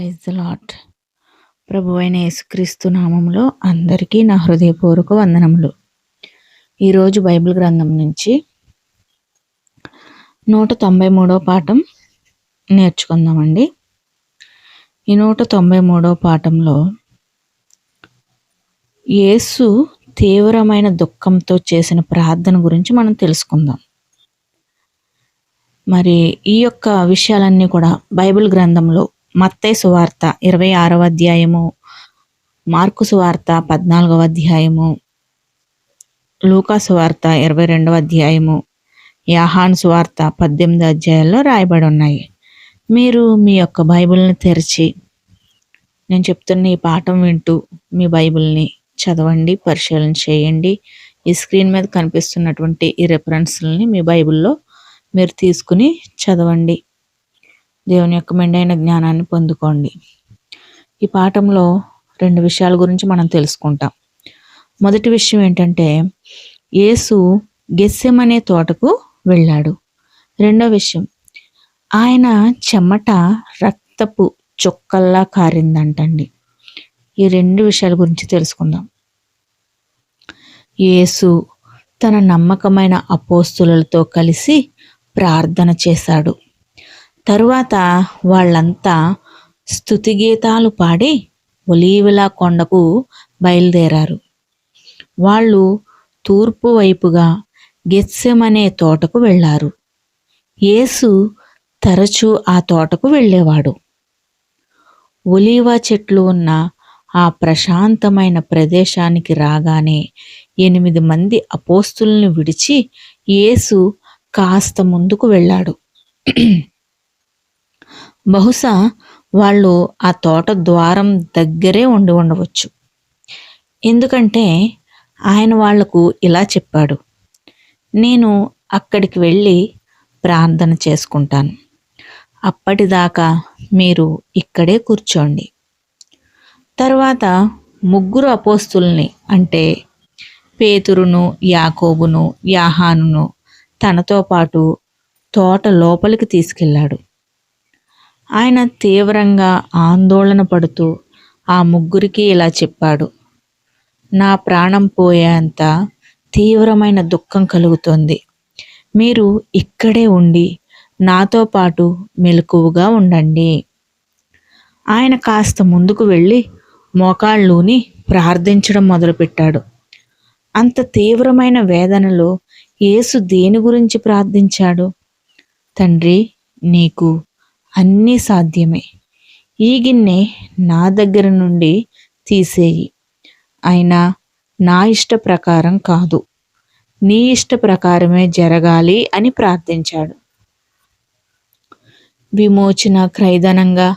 Praise the lot ప్రభు అయిన యేసుక్రీస్తు నామంలో అందరికీ నా హృదయపూర్వక వందనములు. ఈరోజు బైబిల్ గ్రంథం నుంచి నూట తొంభై మూడో పాఠం నేర్చుకుందామండి. ఈ నూట తొంభై మూడో పాఠంలో యేసు తీవ్రమైన దుఃఖంతో చేసిన ప్రార్థన గురించి మనం తెలుసుకుందాం. మరి ఈ యొక్క విషయాలన్నీ కూడా బైబిల్ గ్రంథంలో మత్తై సువార్త ఇరవై ఆరవ అధ్యాయము మార్కు సువార్త పద్నాలుగవ అధ్యాయము లూకా సువార్త ఇరవై రెండవ అధ్యాయము యాహాన్ సువార్త పద్దెనిమిది అధ్యాయాల్లో రాయబడి ఉన్నాయి మీరు మీ యొక్క బైబిల్ని తెరిచి నేను చెప్తున్న ఈ పాఠం వింటూ మీ బైబిల్ని చదవండి పరిశీలన చేయండి. ఈ స్క్రీన్ మీద కనిపిస్తున్నటువంటి ఈ రెఫరెన్స్లని మీ బైబిల్లో మీరు తీసుకుని చదవండి. దేవుని యొక్క మెండైన జ్ఞానాన్ని పొందుకోండి. ఈ పాఠంలో రెండు విషయాల గురించి మనం తెలుసుకుంటాం. మొదటి విషయం ఏంటంటే యేసు గెస్సెమనే తోటకు వెళ్ళాడు. రెండో విషయం ఆయన చెమట రక్తపు చుక్కల్లా కారిందంటండి. ఈ రెండు విషయాల గురించి తెలుసుకుందాం. యేసు తన నమ్మకమైన అపోస్తులతో కలిసి ప్రార్థన చేశాడు. తరువాత వాళ్ళంతా స్థుతిగీతాలు పాడి ఒలీవలా కొండకు బయలుదేరారు. వాళ్ళు తూర్పు వైపుగా గెత్సెమనే తోటకు వెళ్ళారు. యేసు తరచూ ఆ తోటకు వెళ్ళేవాడు. ఒలీవా చెట్లు ఉన్న ఆ ప్రశాంతమైన ప్రదేశానికి రాగానే ఎనిమిది మంది అపోస్తుల్ని విడిచి యేసు కాస్త ముందుకు వెళ్ళాడు. బహుశా వాళ్ళు ఆ తోట ద్వారం దగ్గరే ఉండి ఉండవచ్చు. ఎందుకంటే ఆయన వాళ్ళకు ఇలా చెప్పాడు నేను అక్కడికి వెళ్ళి ప్రార్థన చేసుకుంటాను. అప్పటిదాకా మీరు ఇక్కడే కూర్చోండి. తర్వాత ముగ్గురు అపోస్తుల్ని అంటే పేతురును యాకోబును యాహానును తనతో పాటు తోట లోపలికి తీసుకెళ్ళాడు. ఆయన తీవ్రంగా ఆందోళన పడుతూ ఆ ముగ్గురికి ఇలా చెప్పాడు. నా ప్రాణం పోయేంత తీవ్రమైన దుఃఖం కలుగుతోంది. మీరు ఇక్కడే ఉండి నాతో పాటు మెలకువగా ఉండండి. ఆయన కాస్త ముందుకు వెళ్ళి మోకాళ్ళూని ప్రార్థించడం మొదలుపెట్టాడు. అంత తీవ్రమైన వేదనలో యేసు దేని గురించి ప్రార్థించాడు? తండ్రి నీకు అన్నీ సాధ్యమే. ఈ గిన్నె నా దగ్గర నుండి తీసేయి. అయినా నా ఇష్ట ప్రకారం కాదు. నీ ఇష్ట ప్రకారమే జరగాలి అని ప్రార్థించాడు. విమోచన క్రైదనంగా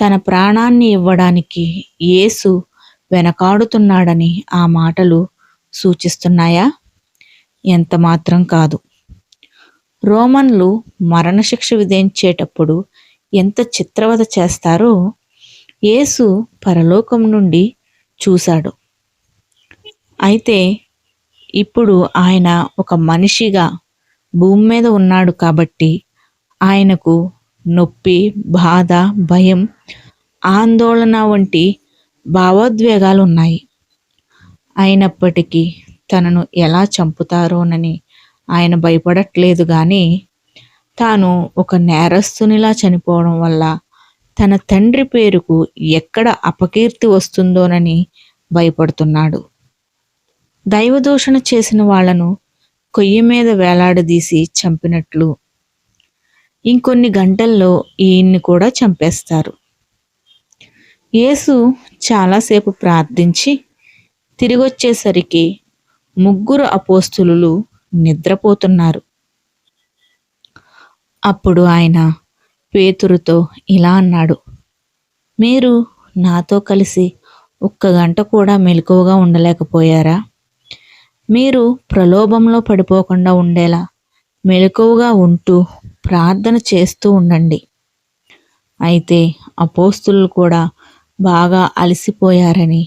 తన ప్రాణాన్ని ఇవ్వడానికి యేసు వెనకాడుతున్నాడని ఆ మాటలు సూచిస్తున్నాయా? ఎంత మాత్రం కాదు. రోమన్లు మరణశిక్ష విధించేటప్పుడు ఎంత చిత్రవద చేస్తారో యేసు పరలోకం నుండి చూశాడు. అయితే ఇప్పుడు ఆయన ఒక మనిషిగా భూమి మీద ఉన్నాడు కాబట్టి ఆయనకు నొప్పి బాధ భయం ఆందోళన వంటి భావోద్వేగాలు ఉన్నాయి. అయినప్పటికీ తనను ఎలా చంపుతారోనని ఆయన భయపడట్లేదు కానీ తాను ఒక నేరస్తునిలా చనిపోవడం వల్ల తన తండ్రి పేరుకు ఎక్కడ అపకీర్తి వస్తుందోనని భయపడుతున్నాడు. దైవదూషణ చేసిన వాళ్ళను కొయ్యి మీద వేలాడదీసి చంపినట్లు. ఇంకొన్ని గంటల్లో ఈయన్ని కూడా చంపేస్తారు. యేసు చాలాసేపు ప్రార్థించి తిరిగొచ్చేసరికి ముగ్గురు అపోస్తులు నిద్రపోతున్నారు. అప్పుడు ఆయన పేతురుతో ఇలా అన్నాడు మీరు నాతో కలిసి ఒక్క గంట కూడా మెలకువగా ఉండలేకపోయారా? మీరు ప్రలోభంలో పడిపోకుండా ఉండేలా మెలకువగా ఉంటూ ప్రార్థన చేస్తూ ఉండండి. అయితే అపోస్తులు కూడా బాగా అలసిపోయారని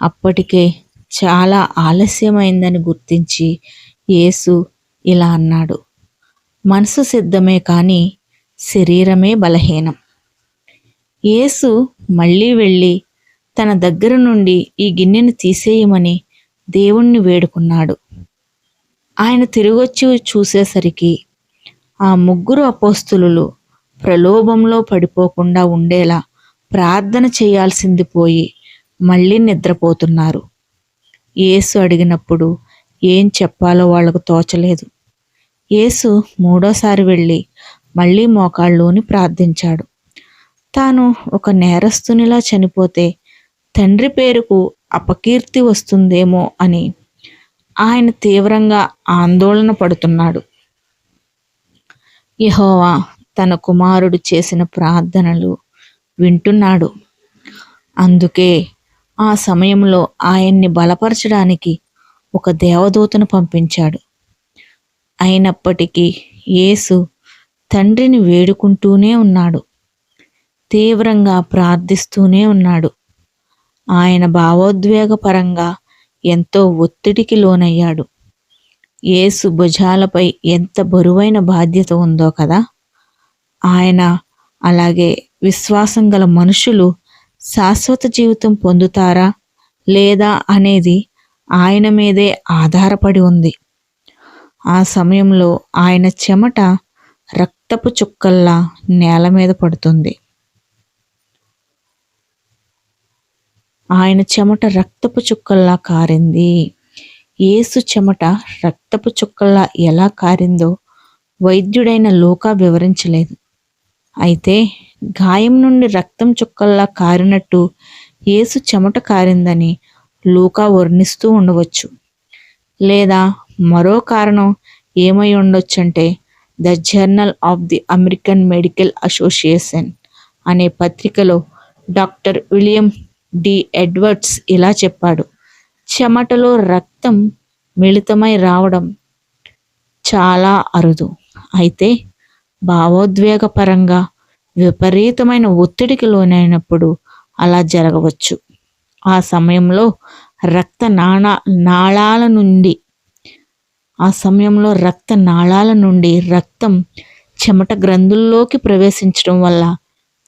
అప్పటికే చాలా ఆలస్యమైందని గుర్తించి యేసు ఇలా అన్నాడు. మనసు సిద్ధమే కానీ శరీరమే బలహీనం. యేసు మళ్ళీ వెళ్ళి తన దగ్గర నుండి ఈ గిన్నెను తీసేయమని దేవుణ్ణి వేడుకున్నాడు. ఆయన తిరిగొచ్చి చూసేసరికి ఆ ముగ్గురు అపోస్తులు ప్రలోభంలో పడిపోకుండా ఉండేలా ప్రార్థన చేయాల్సింది పోయి మళ్ళీ నిద్రపోతున్నారు. యేసు అడిగినప్పుడు ఏం చెప్పాలో వాళ్ళకు తోచలేదు. యేసు మూడోసారి వెళ్ళి మళ్ళీ మోకాళ్ళలోని ప్రార్థించాడు. తాను ఒక నేరస్తునిలా చనిపోతే తండ్రి పేరుకు అపకీర్తి వస్తుందేమో అని ఆయన తీవ్రంగా ఆందోళన పడుతున్నాడు. యహోవా తన కుమారుడు చేసిన ప్రార్థనలు వింటున్నాడు. అందుకే ఆ సమయంలో ఆయన్ని బలపరచడానికి ఒక దేవదూతను పంపించాడు. అయినప్పటికీ యేసు తండ్రిని వేడుకుంటూనే ఉన్నాడు. తీవ్రంగా ప్రార్థిస్తూనే ఉన్నాడు. ఆయన భావోద్వేగపరంగా ఎంతో ఒత్తిడికి లోనయ్యాడు. యేసు భుజాలపై ఎంత బరువైన బాధ్యత ఉందో కదా! ఆయన అలాగే విశ్వాసం గల మనుషులు శాశ్వత జీవితం పొందుతారా లేదా అనేది ఆయన మీదే ఆధారపడి ఉంది. ఆ సమయంలో ఆయన చెమట రక్తపు చుక్కల్లా నేల మీద పడుతుంది. ఆయన చెమట రక్తపు చుక్కల్లా కారింది. ఏసు చెమట రక్తపు చుక్కల్లా ఎలా కారిందో వైద్యుడైన లోకా వివరించలేదు. అయితే గాయం నుండి రక్తం చుక్కల్లా కారినట్టు ఏసు చెమట కారిందని లూకా వర్ణిస్తూ ఉండవచ్చు. లేదా మరో కారణం ఏమై ఉండొచ్చంటే the journal of the American medical association అనే పత్రికలో డాక్టర్ విలియం డి. ఎడ్వర్డ్స్ ఇలా చెప్పాడు చెమటలో రక్తం మిళితమై రావడం చాలా అరుదు. అయితే భావోద్వేగపరంగా విపరీతమైన ఒత్తిడికి లోనైనప్పుడు అలా జరగవచ్చు. ఆ సమయంలో రక్త నాణా నాళాల నుండి ఆ సమయంలో రక్త నాళాల నుండి రక్తం చెమట గ్రంథుల్లోకి ప్రవేశించడం వల్ల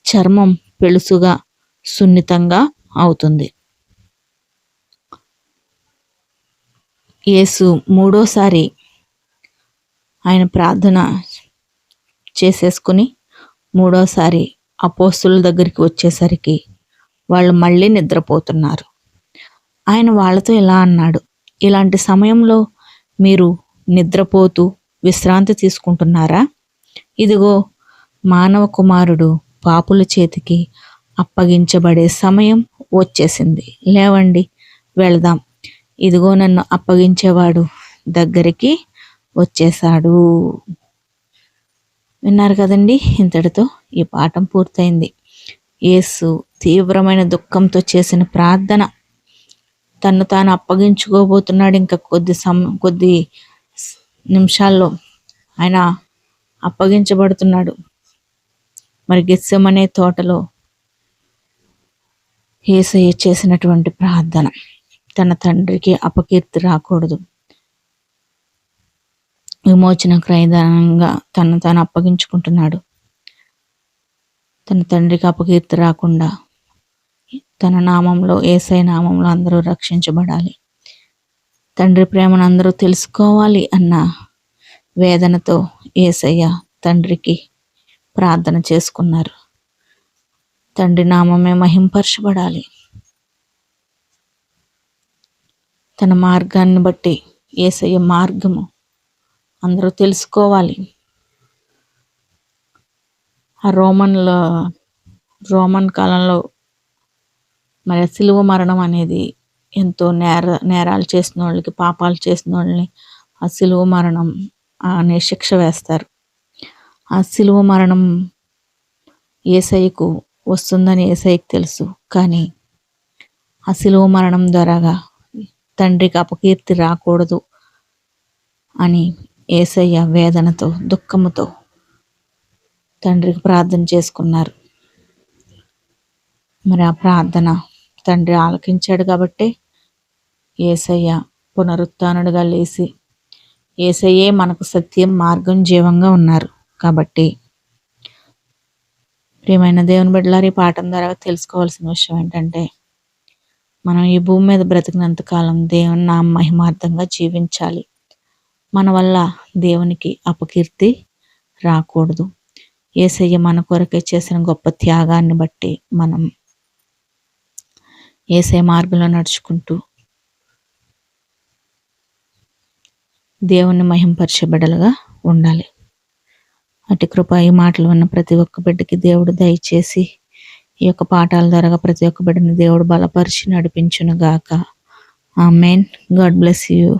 చర్మం పెలుసుగా సున్నితంగా అవుతుంది. యేసు మూడోసారి ఆయన ప్రార్థన చేసేసుకుని మూడోసారి అపోస్తుల దగ్గరికి వచ్చేసరికి వాళ్ళు మళ్ళీ నిద్రపోతున్నారు. ఆయన వాళ్ళతో ఇలా అన్నాడు ఇలాంటి సమయంలో మీరు నిద్రపోతూ విశ్రాంతి తీసుకుంటున్నారా? ఇదిగో మానవ కుమారుడు పాపుల చేతికి అప్పగించబడే సమయం వచ్చేసింది. లేవండి వెళదాం. ఇదిగో నన్ను అప్పగించేవాడు దగ్గరికి వచ్చేసాడు విన్నారు కదండి ఇంతటితో ఈ పాఠం పూర్తయింది. యేసు తీవ్రమైన దుఃఖంతో చేసిన ప్రార్థన తను తాను అప్పగించుకోబోతున్నాడు. ఇంకా కొద్ది సమ కొద్ది నిమిషాల్లో ఆయన అప్పగించబడుతున్నాడు. మరి గెస్సమనే తోటలో ఏసయ్య చేసినటువంటి ప్రార్థన. తన తండ్రికి అపకీర్తి రాకూడదు. విమోచన క్రయదానంగా తను తాను అప్పగించుకుంటున్నాడు. తన తండ్రికి అపకీర్తి రాకుండా తన నామంలో ఏసై నామంలో అందరూ రక్షించబడాలి. తండ్రి ప్రేమను అందరూ తెలుసుకోవాలి అన్న వేదనతో ఏసయ్య తండ్రికి ప్రార్థన చేసుకున్నారు. తండ్రి నామమే మహింపరచబడాలి. తన మార్గాన్ని బట్టి ఏసయ్య మార్గము అందరూ తెలుసుకోవాలి. ఆ రోమన్లో రోమన్ కాలంలో మరి సిలువ మరణం అనేది ఎంతో నేర నేరాలు చేసిన వాళ్ళకి పాపాలు చేసిన వాళ్ళని ఆ సిలువ మరణం అనే శిక్ష వేస్తారు. ఆ సిలువ మరణం ఏసైకు వస్తుందని ఏసైకి తెలుసు. కానీ ఆ సిలువ మరణం ద్వారాగా తండ్రికి అపకీర్తి రాకూడదు అని ఏసయ్య వేదనతో దుఃఖముతో తండ్రికి ప్రార్థన చేసుకున్నారు. మరి ఆ ప్రార్థన తండ్రి ఆలకించాడు కాబట్టి ఏసయ్య పునరుత్నుడుగా లేచి ఏసయ్యే మనకు సత్యం మార్గం జీవంగా ఉన్నారు. కాబట్టి ప్రియమైన దేవుని బిడ్డలారి పాఠం ద్వారా తెలుసుకోవాల్సిన విషయం ఏంటంటే మనం ఈ భూమి మీద బ్రతికినంత కాలం దేవుని నా మహిమార్థంగా జీవించాలి. మన వల్ల దేవునికి అపకీర్తి రాకూడదు. ఏసయ్య మన కొరకే చేసిన గొప్ప త్యాగాన్ని బట్టి మనం ఏసే మార్గంలో నడుచుకుంటూ దేవుణ్ణి మహింపరిచే ఉండాలి. అటు కృప ఈ మాటలు ఉన్న ప్రతి ఒక్క బిడ్డకి దేవుడు దయచేసి ఈ యొక్క పాఠాల ద్వారా ప్రతి ఒక్క బిడ్డని దేవుడు బలపరిచి నడిపించును గాక ఆ మెయిన్ గాడ్ బ్లెస్ యూ.